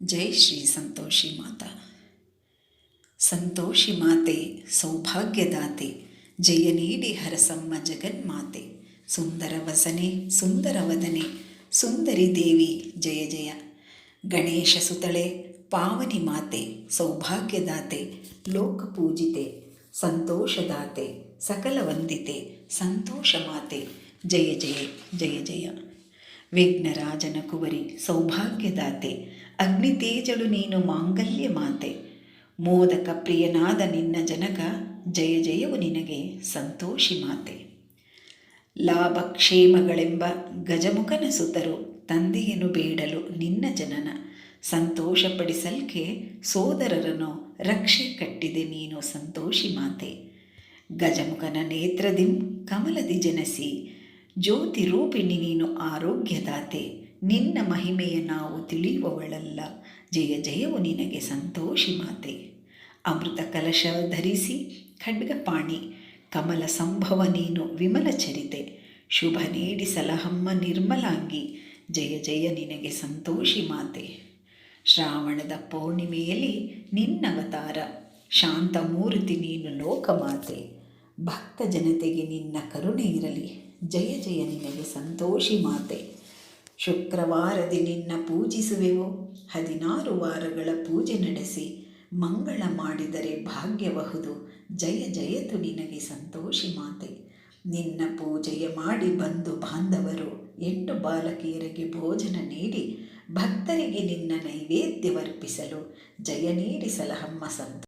ಜೈ ಶ್ರೀ ಸಂತೋಷಿ ಮಾತಾ ಸಂತೋಷಿ ಮಾತೆ ಸೌಭಾಗ್ಯದಾತೆ ಜಯ ನೀಡಿ ಹರಸಮ್ಮ ಜಗನ್ಮಾತೆ ಸುಂದರ ವಸನೆ ಸುಂದರ ವದನೆ ಸುಂದರಿ ದೇವಿ ಜಯ ಜಯ ಗಣೇಶ ಸುತಳೆ ಪಾವನಿ ಮಾತೆ ಸೌಭಾಗ್ಯದಾತೆ ಲೋಕಪೂಜಿತೆ ಸಂತೋಷದಾತೆ ಸಕಲ ವಂದಿತೆ ಸಂತೋಷ ಮಾತೆ ಜಯ ಜಯ ಜಯ ಜಯ ವಿಘ್ನರಾಜನ ಕುವರಿ ಸೌಭಾಗ್ಯದಾತೆ ಅಗ್ನಿತೇಜಳು ನೀನು ಮಾಂಗಲ್ಯ ಮಾತೆ ಮೋದಕ ಪ್ರಿಯನಾದ ನಿನ್ನ ಜನಕ, ಜಯ ಜಯವು ನಿನಗೆ ಸಂತೋಷಿ ಮಾತೆ ಲಾಭಕ್ಷೇಮಗಳೆಂಬ ಗಜಮುಖನ ಸುತರು ತಂದೆಯನ್ನು ಬೇಡಲು ನಿನ್ನ ಜನನ. ಸಂತೋಷಪಡಿಸಲ್ಕೆ ಸೋದರರನ್ನು ರಕ್ಷೆ ಕಟ್ಟಿದೆ ನೀನು ಸಂತೋಷಿ ಮಾತೆ ಗಜಮುಖನ ನೇತ್ರದಿಂ ಕಮಲದಿ ಜನಸಿ ಜ್ಯೋತಿ ರೂಪಿಣಿ ನೀನು ಆರೋಗ್ಯದಾತೆ. ನಿನ್ನ ಮಹಿಮೆಯ ನಾವು ತಿಳಿಯುವವಳಲ್ಲ. ಜಯ ಜಯವು ನಿನಗೆ ಸಂತೋಷಿ ಮಾತೆ. ಅಮೃತ ಕಲಶ ಧರಿಸಿ ಖಡ್ಗಪಾಣಿ, ಕಮಲ ಸಂಭವ ನೀನು ವಿಮಲ ಚರಿತೆ. ಶುಭ ನೀಡಿ ಸಲಹಮ್ಮ ನಿರ್ಮಲಾಂಗಿ, ಜಯ ಜಯ ನಿನಗೆ ಸಂತೋಷಿ ಮಾತೆ. ಶ್ರಾವಣದ ಪೌರ್ಣಿಮೆಯಲ್ಲಿ ನಿನ್ನವತಾರ ಶಾಂತಮೂರ್ತಿ ನೀನು ಲೋಕಮಾತೆ. ಭಕ್ತ ಜನತೆಗೆ ನಿನ್ನ ಕರುಣೆ ಇರಲಿ. ಜಯ ಜಯ ನಿನಗೆ ಸಂತೋಷಿ ಮಾತೆ. ಶುಕ್ರವಾರದಿ ನಿನ್ನ ಪೂಜಿಸುವೆವು. ಹದಿನಾರು ವಾರಗಳ ಪೂಜೆ ನಡೆಸಿ ಮಂಗಳ ಮಾಡಿದರೆ ಭಾಗ್ಯಬಹುದು ಜಯ ಜಯತು ನಿನಗೆ ಸಂತೋಷಿ ಮಾತೆ. ನಿನ್ನ ಪೂಜೆಯ ಮಾಡಿ ಬಂದು ಬಾಂಧವರು ಎಂಟು ಬಾಲಕಿಯರಿಗೆ ಭೋಜನ ನೀಡಿ ಭಕ್ತರಿಗೆ ನಿನ್ನ ನೈವೇದ್ಯವರ್ಪಿಸಲು ಜಯ ನೀಡಿ ಸಲಹಮ್ಮ ಸಂತ